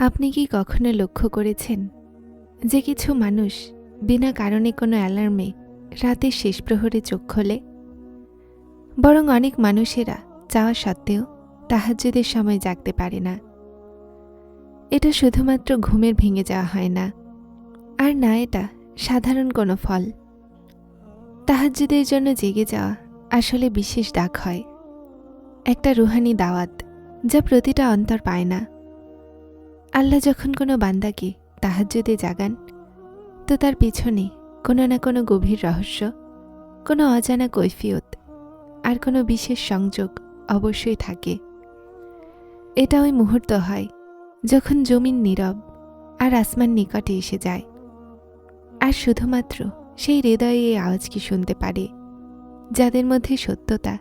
আপনি কি কখনো লক্ষ্য করেছেন যে কিছু মানুষ বিনা কারণে কোনো অ্যালার্মে রাতের শেষ প্রহরে চোখ খোলে? বরং অনেক মানুষেরা চাওয়া সত্ত্বেও তাহাজ্জুদের সময় জাগতে পারে না। এটা শুধুমাত্র ঘুমের ভেঙে যাওয়া হয় না, আর না এটা সাধারণ কোনো ফল। তাহাজ্জুদের জন্য জেগে যাওয়া আসলে বিশেষ ডাক হয়। একটা রুহানি দাওয়াত যা প্রতিটা অন্তর পায় না। আল্লাহ যখন কোনো বান্দাকে তাহাজ্জুদে জাগান, তো তার পিছনে কোনো না কোনো গভীর রহস্য, কোনো অজানা কৈফিয়ত আর কোনো বিশেষ সংযোগ অবশ্যই থাকে। এটা ওই মুহূর্ত হয় যখন জমিন নীরব আর আসমান নিকটে এসে যায়। আর শুধুমাত্র সেই হৃদয়ে এই আওয়াজকে শুনতে পারে, যাদের মধ্যে সত্যতা,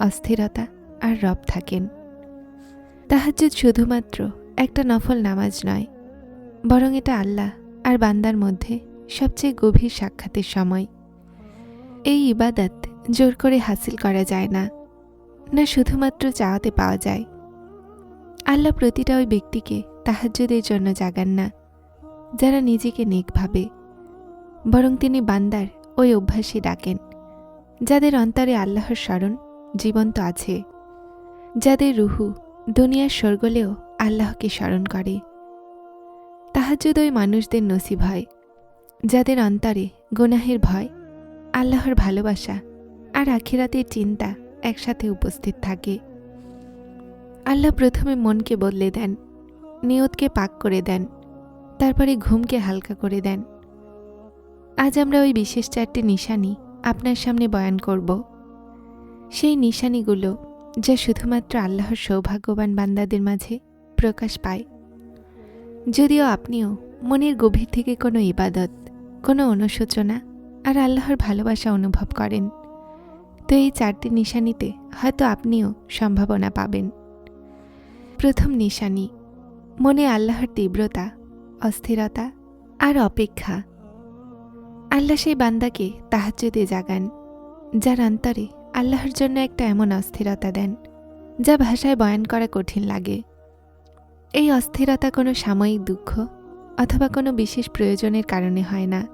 অস্থিরতা আর রব থাকেন। তাহাজ্জুদ শুধুমাত্র একটা নফল নামাজ নয়, বরং এটা আল্লাহ আর বান্দার মধ্যে সবচেয়ে গভীর সাক্ষাতের সময়। এই ইবাদত জোর করে হাসিল করা যায় না না শুধুমাত্র চাওয়াতে পাওয়া যায়। আল্লাহ প্রতিটা ওই ব্যক্তিকে তাহাজ্জুদের জন্য জাগান না, যারা নিজেকে নেক ভাবে, বরং তিনি বান্দার ওই অভ্যাসই ডাকেন, যাদের অন্তরে আল্লাহর স্মরণ জীবন্ত আছে, যাদের রুহু দুনিয়ার স্বর্গলেও আল্লাহকে স্মরণ করে। তাহাজ্জুদ ওই মানুষদের নসিব হয়, যাদের অন্তরে গুনাহের ভয়, আল্লাহর ভালোবাসা আর আখিরাতের চিন্তা একসাথে উপস্থিত থাকে। আল্লাহ প্রথমে মনকে বদলে দেন, নিয়তকে পাক করে দেন, তারপরে ঘুমকে হালকা করে দেন। আজ আমরা ওই বিশেষ চারটি নিশানি আপনার সামনে বয়ান করব। সেই নিশানিগুলো যা শুধুমাত্র আল্লাহর সৌভাগ্যবান বান্দাদের মাঝে প্রকাশ পায়। যদিও আপনিও মনের গভীর থেকে কোনো ইবাদত, কোনো অনুশোচনা আর আল্লাহর ভালোবাসা অনুভব করেন, তো এই চারটি নিশানিতে হয়তো আপনিও সম্ভাবনা পাবেন। প্রথম নিশানি, মনে আল্লাহর তীব্রতা, অস্থিরতা আর অপেক্ষা। আল্লাহ সেই বান্দাকে তাহাজ্জুদে জাগান, যার অন্তরে আল্লাহর জন্য একটা এমন অস্থিরতা দেন, যা ভাষায় বয়ান করা কঠিন লাগে। এই অস্থিরতা কোনো সাময়িক দুঃখ অথবা কোনো বিশেষ প্রয়োজনের কারণে হয় না।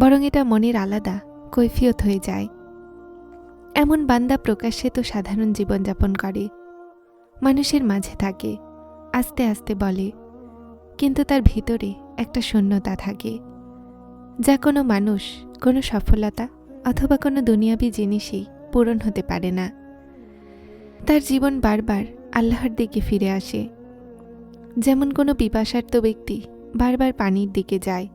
বরং এটা মনের আলাদা, কৈফিয়ত হয়ে যায়। এমন বান্দা প্রকাশ্যে তো সাধারণ জীবনযাপন করে। মানুষের মাঝে থাকে, আস্তে আস্তে বলে। কিন্তু তার ভিতরে একটা শূন্যতা থাকে, যা কোনো মানুষ, কোনো সফলতা অথবা কোনো দুনিয়াবি জিনিসই পূরণ হতে পারে না। তার জীবন বারবার আল্লাহর দিকে ফিরে আসে। যেমন কোনো পিপাসার্থ ব্যক্তি বারবার পানির দিকে যায়।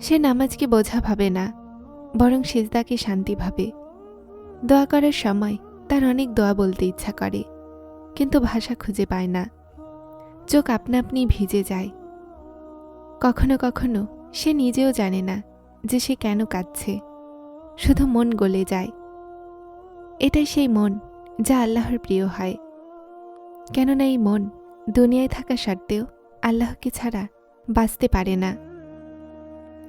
সে নামাজকে বোঝা ভাবে না, বরং সেজদাকে শান্তি ভাবে। দোয়া করার সময় তার অনেক দোয়া বলতে ইচ্ছা করে, কিন্তু ভাষা খুঁজে পায় না। চোখ আপনা আপনি ভিজে যায়। কখনো কখনো সে নিজেও জানে না যে সে কেন কাঁদছে। শুধু মন গলে যায়। এটাই সেই মন যা আল্লাহর প্রিয় হয়। কেননা এই মন দুনিয়ায় থাকা সত্ত্বেও আল্লাহকে ছাড়া বাঁচতে পারে না।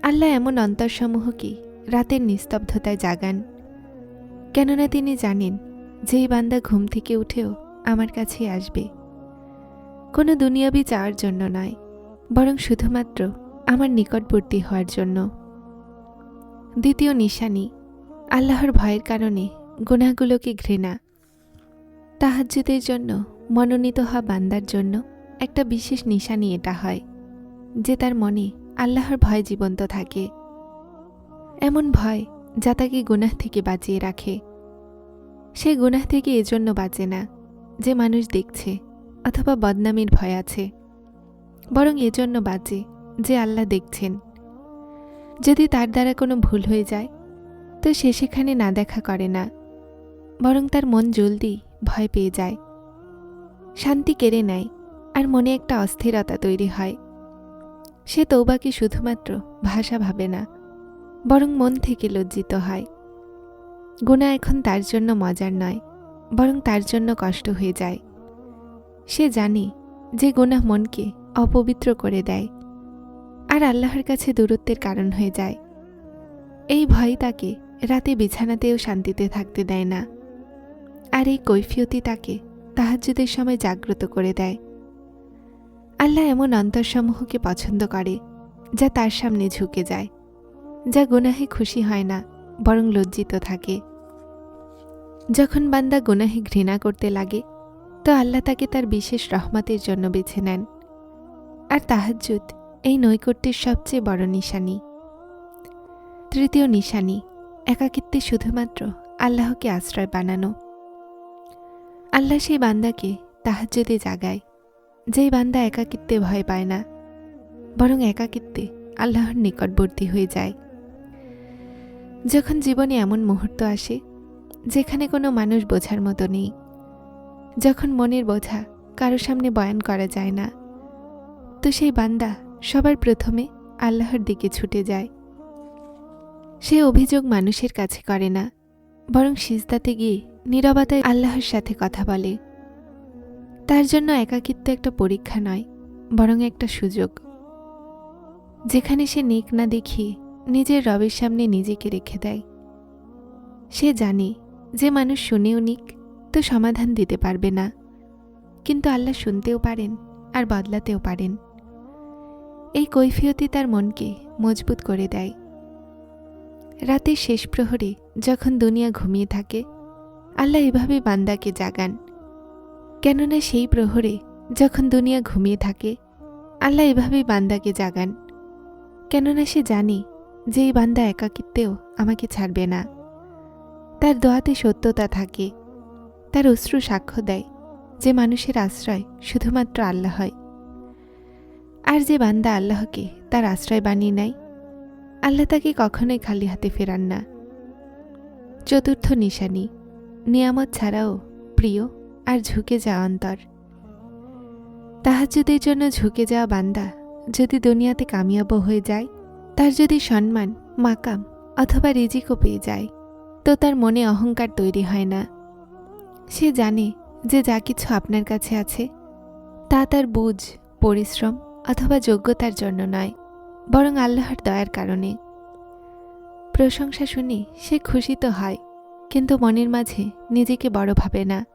আল্লাহ এমন অন্তরসমূহকে রাতের নিস্তব্ধতায় জাগান? কেননা তিনি জানেন যে এই বান্দা ঘুম থেকে উঠেও আমার কাছে আসবে। কোনো দুনিয়াবি চাওয়ার জন্য নয়, বরং শুধুমাত্র আমার নিকটবর্তী হওয়ার জন্য। দ্বিতীয় নিশানি, আল্লাহর ভয়ের কারণে গুণাগুলোকে ঘৃণা তাহাজ্জুদের জন্য, মনোনীত হওয়া বান্দার জন্য একটা বিশেষ নিশানি এটা হয়, যে তার মনে আল্লাহর ভয় জীবন্ত থাকে। এমন ভয় যা তাকে গুনাহ থেকে বাঁচিয়ে রাখে। সে গুনাহ থেকে এজন্য বাঁচে না, যে মানুষ দেখছে অথবা বদনামির ভয় আছে, বরং এজন্য বাঁচে যে আল্লাহ দেখছেন। যদি তার দ্বারা কোনো ভুল হয়ে যায়, তো সে সেখানে না দেখা করে না, বরং তার মন জলদি ভয় পেয়ে যায়। শান্তি কেড়ে নেয় আর মনে একটা অস্থিরতা তৈরি হয়। সে তৌবাকে শুধুমাত্র ভাষা ভাবে না, বরং মন থেকে লজ্জিত হয়। গুণা এখন তার জন্য মজার নয়, বরং তার জন্য কষ্ট হয়ে যায়। সে জানে যে গুনাহ মনকে অপবিত্র করে দেয় আর আল্লাহর কাছে দূরত্বের কারণ হয়ে যায়। এই ভয় তাকে রাতে বিছানাতেও শান্তিতে থাকতে দেয় না। আর এই কৈফিয়তি তাকে তাহাজ্জুদের সময় জাগ্রত করে দেয়। আল্লাহ এমন অন্তরসমূহকে পছন্দ করে, যা তার সামনে ঝুঁকে যায়, যা গুনাহে খুশি হয় না, বরং লজ্জিত থাকে। যখন বান্দা গুনাহে ঘৃণা করতে লাগে, তো আল্লাহ তাকে তার বিশেষ রহমতের জন্য বেছে নেন। আর তাহাজ্জুদ এই নৈকট্যের সবচেয়ে বড় নিশানি। তৃতীয় নিশানি, একাকিত্বে শুধুমাত্র আল্লাহকে আশ্রয় বানানো। আল্লাহ সেই বান্দাকে তাহাজ্জুদে জাগায়, যেই বান্দা একাকিত্বে ভয় পায় না, বরং একাকিত্বে আল্লাহর নিকটবর্তী হয়ে যায়। যখন জীবনে এমন মুহূর্ত আসে, যেখানে কোনো মানুষ বোঝার মতো নেই, যখন মনের বোঝা কারও সামনে বয়ান করা যায় না, তো সেই বান্দা সবার প্রথমে আল্লাহর দিকে ছুটে যায়। সে অভিযোগ মানুষের কাছে করে না, বরং সিজদাতে গিয়ে নীরবতায় আল্লাহর সাথে কথা বলে। তার জন্য একাকিত্ব একটা পরীক্ষা নয়, বরং একটা সুযোগ। যেখানে সে নেক না দেখিয়ে নিজের রবের সামনে নিজেকে রেখে দেয়। সে জানে, যে মানুষ শুনেও নিক, তো সমাধান দিতে পারবে না। কিন্তু আল্লাহ শুনতেও পারেন, আর বদলাতেও পারেন। এই কৈফিয়তি তার মনকে মজবুত করে দেয়। রাতের শেষ প্রহরে, যখন দুনিয়া ঘুমিয়ে থাকে আল্লাহ এভাবে বান্দাকে জাগান। কেননা সেই প্রহরে যখন দুনিয়া ঘুমিয়ে থাকে, আল্লাহ এভাবেই বান্দাকে জাগান। কেননা সে জানে যে এই বান্দা একাকিত্বেও আমাকে ছাড়বে না। তার দোয়াতে সত্যতা থাকে। তার অশ্রু সাক্ষ্য দেয় যে মানুষের আশ্রয় শুধুমাত্র আল্লাহ হয়। আর যে বান্দা আল্লাহকে তার আশ্রয় বানিয়ে নেয়, আল্লাহ তাকে কখনোই খালি হাতে ফেরান না। চতুর্থ নিশানি। নিয়ামত ছাড়াও প্রিয় আর ঝুঁকে যাওয়া অন্তর। তাহাজুদের জন্য ঝুঁকে যাওয়া বান্দা যদি দুনিয়াতে কামিয়াব হয়ে যায়, তার যদি সম্মান, মাকাম অথবা রিজিকও পেয়ে যায়, তো তার মনে অহংকার তৈরি হয় না। সে জানে যে যা কিছু আপনার কাছে আছে, তা তার বুঝ, পরিশ্রম অথবা যোগ্যতার জন্য নয়, বরং আল্লাহর দয়ার কারণে। প্রশংসা শুনে সে খুশি তো হয় কিন্তু মনের মাঝে নিজেকে বড় ভাবে না।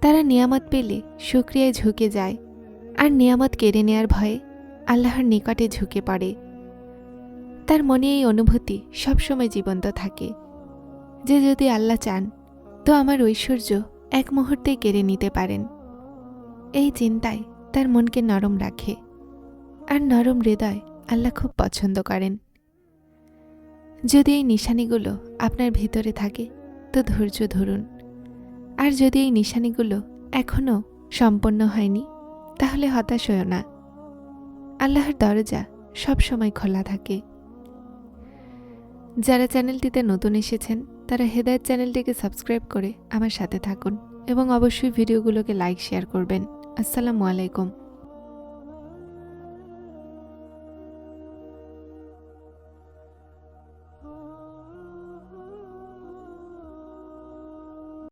তারা নিয়ামত পেলে সুক্রিয়ায় ঝুঁকে যায় আর নিয়ামত কেড়ে নেয়ার ভয়ে আল্লাহর নিকটে ঝুঁকে পড়ে। তার মনে এই অনুভূতি সবসময় জীবন্ত থাকে। যে যদি আল্লাহ চান, তো আমার ঐশ্বর্য এক মুহূর্তেই কেড়ে নিতে পারেন। এই চিন্তায় তার মনকে নরম রাখে আর নরম হৃদয় আল্লাহ খুব পছন্দ করেন। যদি এই নিশানিগুলো আপনার ভিতরে থাকে, তো ধৈর্য ধরুন। আর যদি এই নিশানিগুলো এখনও সম্পন্ন হয়নি, তাহলে হতাশ হও না। আল্লাহর দরজা সবসময় খোলা থাকে। যারা চ্যানেলটিতে নতুন এসেছেন, তারা হেদায়ত চ্যানেলটিকে সাবস্ক্রাইব করে আমার সাথে থাকুন এবং অবশ্যই ভিডিওগুলোকে লাইক, শেয়ার করবেন। আসসালামু আলাইকুম।